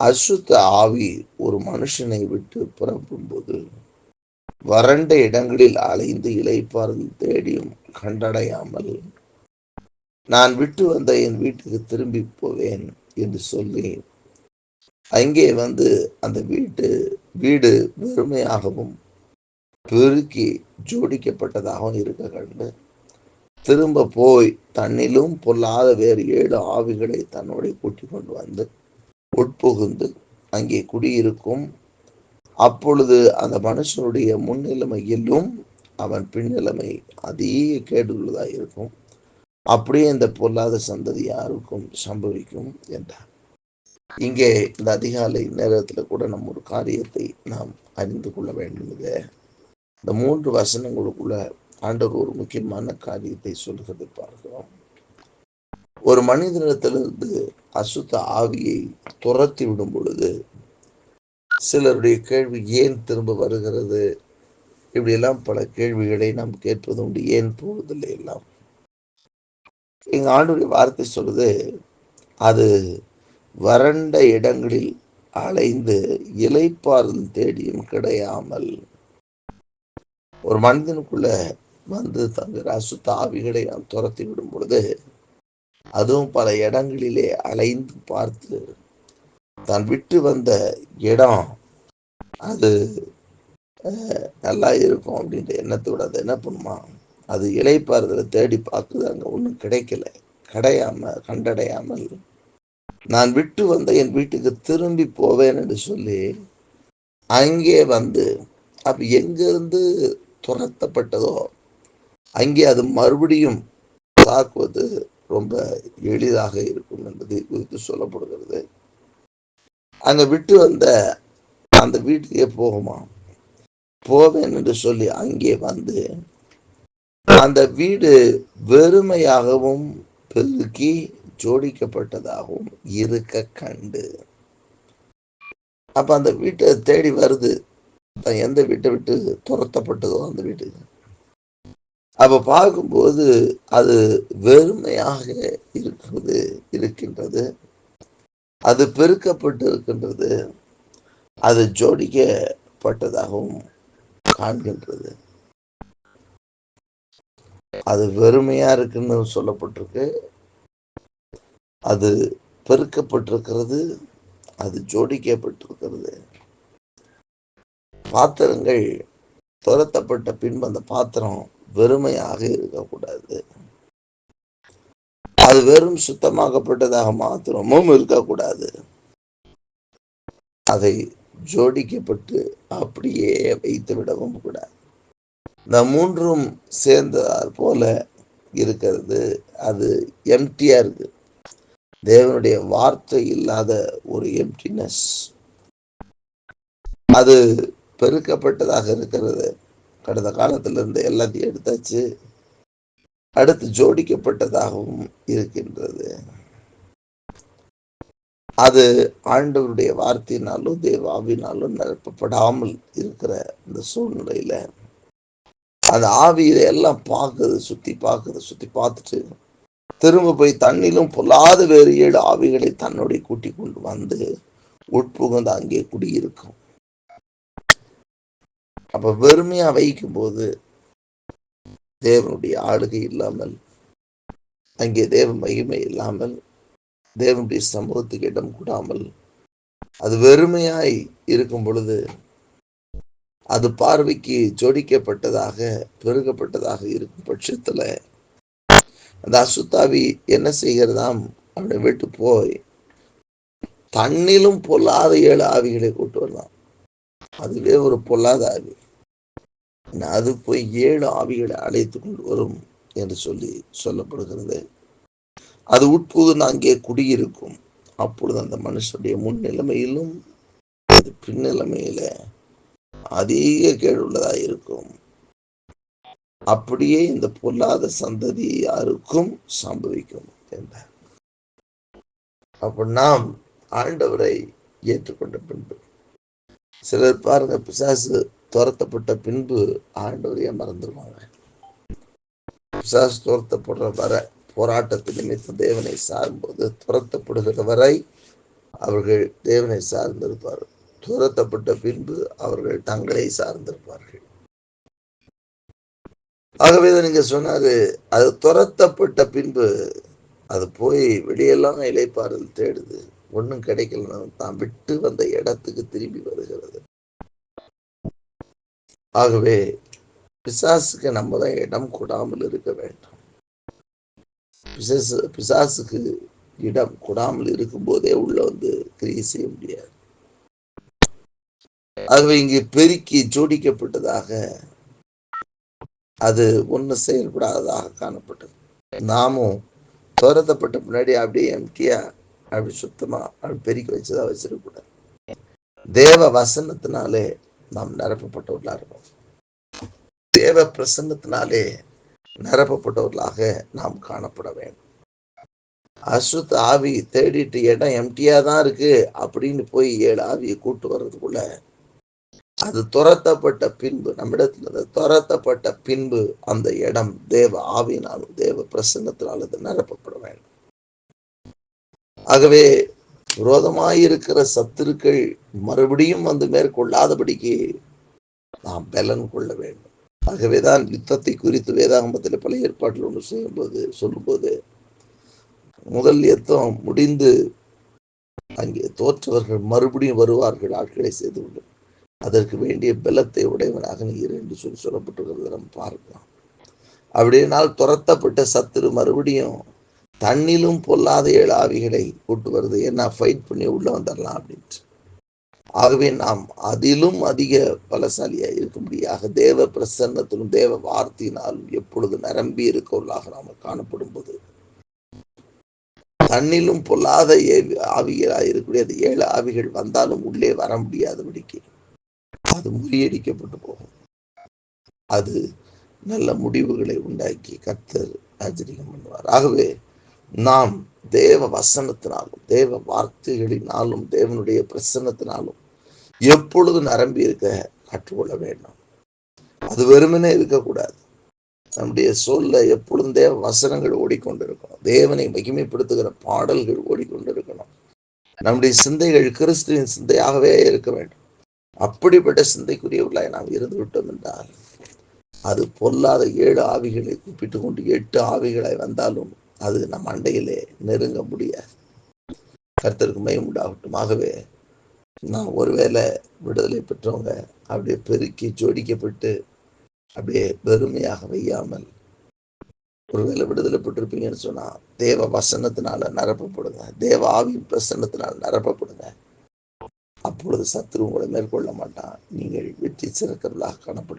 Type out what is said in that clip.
அசுத்த ஆவி ஒரு மனுஷனை விட்டு புறப்படும் போது வறண்ட இடங்களில் அலைந்து இலைப்பாறுதல் தேடியும் கண்டடையாமல் நான் விட்டு வந்த என் வீட்டுக்கு திரும்பி போவேன் என்று சொல்லி அங்கே வந்து அந்த வீட்டு வீடு வெறுமையாகவும் பெருக்கி ஜோடிக்கப்பட்டதாகவும் இருக்க கண்டு திரும்ப போய் தன்னிலும் பொல்லாத வேறு ஏழு ஆவிகளை தன்னோட கூட்டி கொண்டு வந்து உட்புகுந்து அங்கே குடியிருக்கும். அப்பொழுது அந்த மனுஷனுடைய முன்னிலைமையிலும் அவன் பின்னிலைமை அதிக கேடுள்ளதாக இருக்கும். அப்படியே இந்த பொல்லாத சந்ததி யாருக்கும் சம்பவிக்கும் என்றார். இங்கே இந்த அதிகாலை நேரத்தில் கூட நம்ம ஒரு காரியத்தை நாம் அறிந்து கொள்ள வேண்டியது. இந்த மூன்று வசனங்களுக்குள்ள ஆண்டவர் ஒரு முக்கியமான காரியத்தை சொல்கிறதை பார்க்கிறோம். ஒரு மனிதனிடத்திலிருந்து அசுத்த ஆவியை துரத்தி விடும் பொழுது சிலருடைய கேள்வி ஏன் திரும்ப வருகிறது? இப்படியெல்லாம் பல கேள்விகளை நாம் கேட்பது உண்டு. ஏன் போவதில்லை எல்லாம்? எங்க ஆண்டுடைய வார்த்தை சொல்லுது அது வறண்ட இடங்களில் அலைந்து இலைப்பாறுதல் தேடியும் கிடையாமல் ஒரு மனிதனுக்குள்ள வந்து தங்கிற அசுத்த ஆவிகளை நாம் துரத்தி விடும் பொழுது அதுவும் பல இடங்களிலே அலைந்து பார்த்து தான் விட்டு வந்த இடம் அது நல்லா இருக்கும் அப்படின்ற எண்ணத்தோட அது என்ன பண்ணுமா? அது இலைப்பாறுதலை தேடி பார்க்குது. அங்கே ஒன்றும் கிடைக்கல. கிடையாம கண்டடையாமல் நான் விட்டு வந்த என் வீட்டுக்கு திரும்பி போவேன் என்று சொல்லி அங்கே வந்து அப்ப எங்கிருந்து துரத்தப்பட்டதோ அங்கே அது மறுபடியும் தாக்குவது ரொம்ப எளிதாக இருக்கும் என்பது குறித்து சொல்லப்படுகிறது. அங்க விட்டு வந்த அந்த வீட்டுக்கே போகுமா? போவேன் என்று சொல்லி அங்கே வந்து அந்த வீடு வெறுமையாகவும் பெருக்கி ஜோடிக்கப்பட்டதாகவும் இருக்க கண்டு. அப்ப அந்த வீட்டை தேடி வருது. எந்த வீட்டை விட்டு துரத்தப்பட்டதோ அந்த வீட்டுக்கு அப்போ பார்க்கும்போது அது வெறுமையாக இருக்கிறது இருக்கின்றது. அது பெருக்கப்பட்டு இருக்கின்றது அது ஜோடிக்கப்பட்டதாகவும் காண்கின்றது. அது வெறுமையா இருக்குன்னு சொல்லப்பட்டிருக்கு. அது பெருக்கப்பட்டிருக்கிறது. அது ஜோடிக்கப்பட்டிருக்கிறது. பாத்திரங்கள் துரத்தப்பட்ட பின்பு அந்த பாத்திரம் வெறுமையாக இருக்கக்கூடாது. அது வெறும் சுத்தமாக்கப்பட்டதாக மாத்திரமும் இருக்கக்கூடாது. அதை ஜோடிக்கப்பட்டு அப்படியே வைத்து விடவும் கூடாது. இந்த மூன்றும் சேர்ந்ததால் போல இருக்கிறது. அது எம்டியா இருக்கு. தேவனுடைய வார்த்தை இல்லாத ஒரு எம்டினஸ் அது பெருக்கப்பட்டதாக இருக்கிறது. கடந்த காலத்திலிருந்து எல்லாத்தையும் எடுத்தாச்சு. அடுத்து ஜோடிக்கப்பட்டதாகவும் இருக்கின்றது. அது ஆண்டவருடைய வார்த்தையினாலும் தேவாவினாலும் நிரப்பப்படாமல் இருக்கிற இந்த சூழ்நிலையில அந்த ஆவியில எல்லாம் பார்க்குது சுத்தி பார்க்குது சுத்தி பார்த்துட்டு திரும்ப போய் தண்ணிலும் பொல்லாத வேறு ஏழு ஆவிகளை தன்னுடைய கூட்டி கொண்டு வந்து உட்புகுந்து அங்கே குடியிருக்கும். அப்ப வெறுமையா வைக்கும் போது தேவனுடைய ஆளுகை இல்லாமல் அங்கே தேவ மகிமை இல்லாமல் தேவனுடைய சமூகத்துக்கு இடம் கூடாமல் அது வெறுமையாய் இருக்கும் பொழுது அது பார்வைக்கு ஜோடிக்கப்பட்டதாக பெருகப்பட்டதாக இருக்கும் பட்சத்துல அந்த அசுத்தாவி என்ன செய்கிறதாம்? அவனை விட்டு போய் தண்ணிலும் பொல்லாத ஏழு ஆவிகளை கூட்டு வரலாம் அதுவே ஒரு பொல்லாத ஆவி அது போய் ஏழு ஆவிகளை அழைத்து கொண்டு வரும் என்று சொல்லி சொல்லப்படுகிறது. அது உட்புகுந்து அங்கே குடியிருக்கும். அப்பொழுது அந்த மனுஷனுடைய முன்னிலைமையிலும் அது பின்னிலைமையில அதிக கேடுள்ளதா இருக்கும். அப்படியே இந்த பொல்லாத சந்ததி யாருக்கும் சம்பவிக்கும் என்றார். அப்ப நாம் ஆண்டவரை ஏற்றுக்கொண்ட பின்பு சிலர் பாருங்க பிசாசு துரத்தப்பட்ட பின்பு ஆண்டவரையே மறந்துடுவாங்க பிசாசு துரத்தப்படுற வர போராட்டத்தை நிமித்த தேவனை சாரும்போது துரத்தப்படுகிற வரை அவர்கள் தேவனை சார்ந்திருப்பார்கள். துரத்தப்பட்ட பின்பு அவர்கள் தங்களை சார்ந்திருப்பார்கள். ஆகவே நீங்க சொன்னாரு அது துரத்தப்பட்ட பின்பு அது போய் வெளியெல்லாம் இலைப்பாறுதல் தேடுது. ஒன்றும் கிடைக்கல தான் விட்டு வந்த இடத்துக்கு திரும்பி வருகிறது. ஆகவே பிசாசுக்கு நம்ம தான் இடம் கொடாமல் இருக்க வேண்டும். பிசாசு பிசாசுக்கு இடம் கொடாமல் இருக்கும் போதே உள்ள வந்து கிரியை செய்ய முடியாது. ஆகவே இங்கு பெருக்கி ஜோடிக்கப்பட்டதாக அது ஒன்று செயல்படாததாக காணப்பட்டது. நாமும் துரத்தப்பட்ட முன்னாடி அப்படியே எம்டியா அப்படி சுத்தமா அப்படி பெருக்கி வச்சுதான் வச்சிருக்கக்கூடாது. தேவ வசனத்தினாலே நாம் நிரப்பப்பட்டவர்களாக இருக்கோம் தேவ பிரசன்னத்தினாலே நிரப்பப்பட்டவர்களாக நாம் காணப்பட வேண்டும். அசுத்த ஆவி தேடிட்டு இடம் எம்டியா தான் இருக்கு அப்படின்னு போய் ஏழு ஆவியை கூட்டு வர்றதுக்குள்ள அது துரத்தப்பட்ட பின்பு நம்மிடத்துல துரத்தப்பட்ட பின்பு அந்த இடம் தேவ ஆவியினாலும் தேவ பிரசன்னத்தினாலும் அது நிரப்பப்பட வேண்டும். ஆகவே விரோதமாயிருக்கிற சத்துருக்கள் மறுபடியும் வந்து மேற்கொள்ளாதபடிக்கு நாம் பலன் கொள்ள வேண்டும். ஆகவேதான் யுத்தத்தை குறித்து வேதாகமத்தில் பல ஏற்பாட்டில் ஒன்று செய்யும்போது சொல்லும்போது முதல் யுத்தம் முடிந்து அங்கே தோற்றவர்கள் மறுபடியும் வருவார்கள் ஆட்களை செய்து கொண்டு. அதற்கு வேண்டிய பலத்தை உடையவனாக நீ இரு என்று சொல்லி சொல்லப்பட்டிருக்கிறத நம்ம பார்க்கலாம். அப்படினால் துரத்தப்பட்ட சத்துரு மறுபடியும் தண்ணிலும் பொல்லாத ஏழு ஆவிகளை கூட்டு வருது ஏன்னா ஃபைட் பண்ணி உள்ள வந்துடலாம் அப்படின்ட்டு. ஆகவே நாம் அதிலும் அதிக பலசாலியா இருக்கும்படியாக தேவ பிரசன்னத்திலும் தேவ வார்த்தையினாலும் எப்பொழுது நிரம்பி இருக்கவர்களாக நாம் காணப்படும் போது தண்ணிலும் பொல்லாத ஆவிகளாக இருக்கக்கூடிய அந்த ஏழு ஆவிகள் வந்தாலும் உள்ளே வர முடியாதபடிக்கு அது முறியடிக்கப்பட்டு போகும். அது நல்ல முடிவுகளை உண்டாக்கி கத்தர் ஆச்சரியம் பண்ணுவார். ஆகவே நாம் தேவ வசனத்தினாலும் தேவ வார்த்தைகளினாலும் தேவனுடைய பிரசன்னத்தினாலும் எப்பொழுது நிரம்பி இருக்க கற்றுக்கொள்ள வேண்டும். அது வெறுமனே இருக்கக்கூடாது. நம்முடைய சொல்ல எப்பொழுதும் தேவ வசனங்கள் ஓடிக்கொண்டிருக்கணும். தேவனை மகிமைப்படுத்துகிற பாடல்கள் ஓடிக்கொண்டிருக்கணும். நம்முடைய சிந்தைகள் கிறிஸ்துவின் சிந்தையாகவே இருக்க வேண்டும். அப்படிப்பட்ட சிந்தைக்குரியவர்களாய் நாம் இருந்து விட்டோம் என்றால் அது பொல்லாத ஏழு ஆவிகளை கூப்பிட்டு கொண்டு எட்டு ஆவிகளாய் வந்தாலும் அது நம் அண்டையிலே நெருங்க முடியாது. கருத்தருக்கு மயம் உண்டாகட்டும். ஆகவே நான் ஒருவேளை விடுதலை பெற்றவங்க அப்படியே பெருக்கி ஜோடிக்கப்பட்டு அப்படியே வெறுமையாக வையாமல் ஒருவேளை விடுதலை பெற்றிருப்பீங்கன்னு சொன்னால் தேவ வசனத்தினால நிரப்பப்படுங்க. தேவ ஆவி பிரசன்னத்தினால நிரப்பப்படுங்க. அப்பொழுது சத்ரு உங்களை மேற்கொள்ள மாட்டான். நீங்கள் வெற்றி சிறக்கிறவர்களாக காணப்படுவீர்கள்.